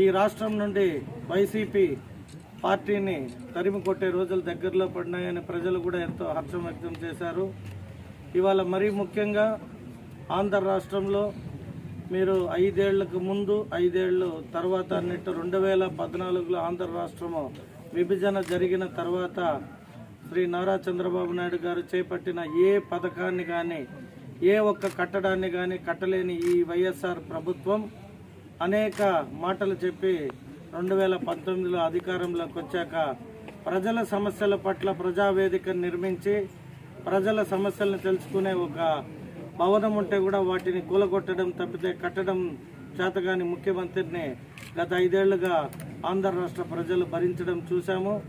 ఈ రాష్ట్రం నుండి వైసీపీ పార్టీని తరిమి కొట్టే రోజులు దగ్గరలో పడినాయని ప్రజలు కూడా ఎంతో హర్షం వ్యక్తం చేశారు. ఇవాళ మరీ ముఖ్యంగా ఆంధ్ర రాష్ట్రంలో మీరు ఐదేళ్ళకు ముందు ఐదేళ్ళు తర్వాత అన్నట్టు రెండు వేల పద్నాలుగులో ఆంధ్ర రాష్ట్రము విభజన జరిగిన తర్వాత శ్రీ నారా చంద్రబాబు నాయుడు గారు చేపట్టిన ఏ పథకాన్ని కానీ ఏ ఒక్క కట్టడాన్ని కానీ కట్టలేని ఈ వైఎస్ఆర్ ప్రభుత్వం అనేక మాటలు చెప్పి రెండు వేల పంతొమ్మిదిలో అధికారంలోకి వచ్చాక ప్రజల సమస్యల పట్ల ప్రజావేదికను నిర్మించి ప్రజల సమస్యలను తెలుసుకునే ఒక భవనం ఉంటే కూడా వాటిని కూలగొట్టడం తప్పితే కట్టడం చేతగాని ముఖ్యమంత్రిని గత ఐదేళ్ళుగా ఆంధ్ర రాష్ట్ర ప్రజలు భరించడం చూశాము.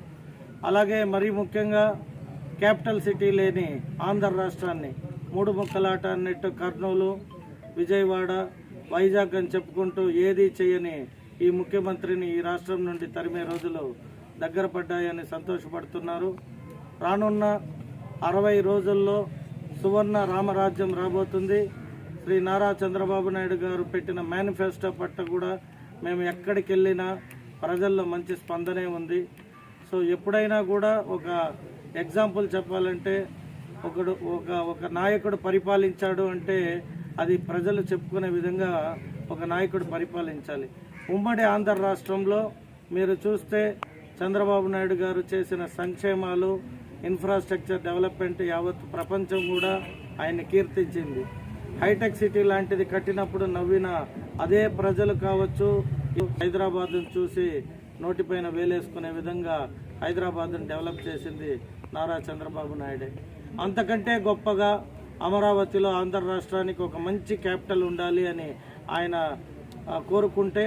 అలాగే మరీ ముఖ్యంగా క్యాపిటల్ సిటీ లేని ఆంధ్ర రాష్ట్రాన్ని మూడు ముక్కలాట అన్నట్టు కర్నూలు విజయవాడ వైజాగ్ అని చెప్పుకుంటూ ఏదీ చేయని ఈ ముఖ్యమంత్రిని ఈ రాష్ట్రం నుండి తరిమే రోజులు దగ్గర పడ్డాయని సంతోషపడుతున్నారు. రానున్న అరవై రోజుల్లో సువర్ణ రామరాజ్యం రాబోతుంది. శ్రీ నారా చంద్రబాబు నాయుడు గారు పెట్టిన మేనిఫెస్టో పట్ల కూడా మేము ఎక్కడికి వెళ్ళినా ప్రజల్లో మంచి స్పందనే ఉంది. సో ఎప్పుడైనా కూడా ఒక ఎగ్జాంపుల్ చెప్పాలంటే ఒకడు ఒక ఒక నాయకుడు పరిపాలించాడు అంటే అది ప్రజలు చెప్పుకునే విధంగా ఒక నాయకుడు పరిపాలించాలి. ఉమ్మడి ఆంధ్ర రాష్ట్రంలో మీరు చూస్తే చంద్రబాబు నాయుడు గారు చేసిన సంక్షేమాలు ఇన్ఫ్రాస్ట్రక్చర్ డెవలప్మెంట్ యావత్ ప్రపంచం కూడా ఆయన కీర్తించింది. హైటెక్ సిటీ లాంటిది కట్టినప్పుడు నవ్విన అదే ప్రజలు కావచ్చు హైదరాబాద్ను చూసి నోటిపైన వేలేసుకునే విధంగా హైదరాబాద్ను డెవలప్ చేసింది నారా చంద్రబాబు నాయుడే. అంతకంటే గొప్పగా అమరావతిలో ఆంధ్ర రాష్ట్రానికి ఒక మంచి క్యాపిటల్ ఉండాలి అని ఆయన కోరుకుంటే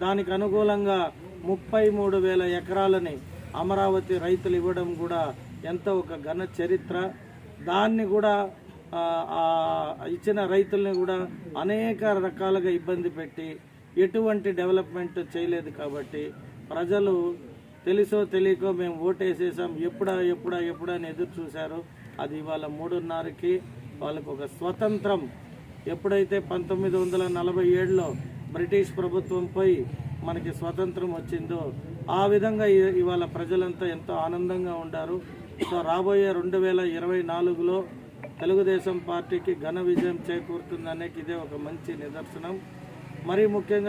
దానికి అనుకూలంగా ముప్పై మూడు వేల ఎకరాలని అమరావతి రైతులు ఇవ్వడం కూడా ఎంతో ఒక ఘన చరిత్ర. దాన్ని కూడా ఇచ్చిన రైతుల్ని కూడా అనేక రకాలుగా ఇబ్బంది పెట్టి ఎటువంటి డెవలప్మెంట్ చేయలేదు కాబట్టి ప్రజలు తెలుసో తెలియకో మేము ఓటేసేసాం. ఎప్పుడా ఎప్పుడా ఎప్పుడా అని ఎదురు చూశారు. అది ఇవాళ మూడున్నరకి వాళ్ళకు ఒక స్వతంత్రం ఎప్పుడైతే పంతొమ్మిది వందల నలభై ఏడులో బ్రిటిష్ ప్రభుత్వంపై మనకి స్వతంత్రం వచ్చిందో ఆ విధంగా ఇవాళ ప్రజలంతా ఎంతో ఆనందంగా ఉండారు. సో రాబోయే రెండు వేల ఇరవై నాలుగులో తెలుగుదేశం పార్టీకి ఘన విజయం చేకూరుతుందనే ఇదే ఒక మంచి నిదర్శనం. మరీ ముఖ్యంగా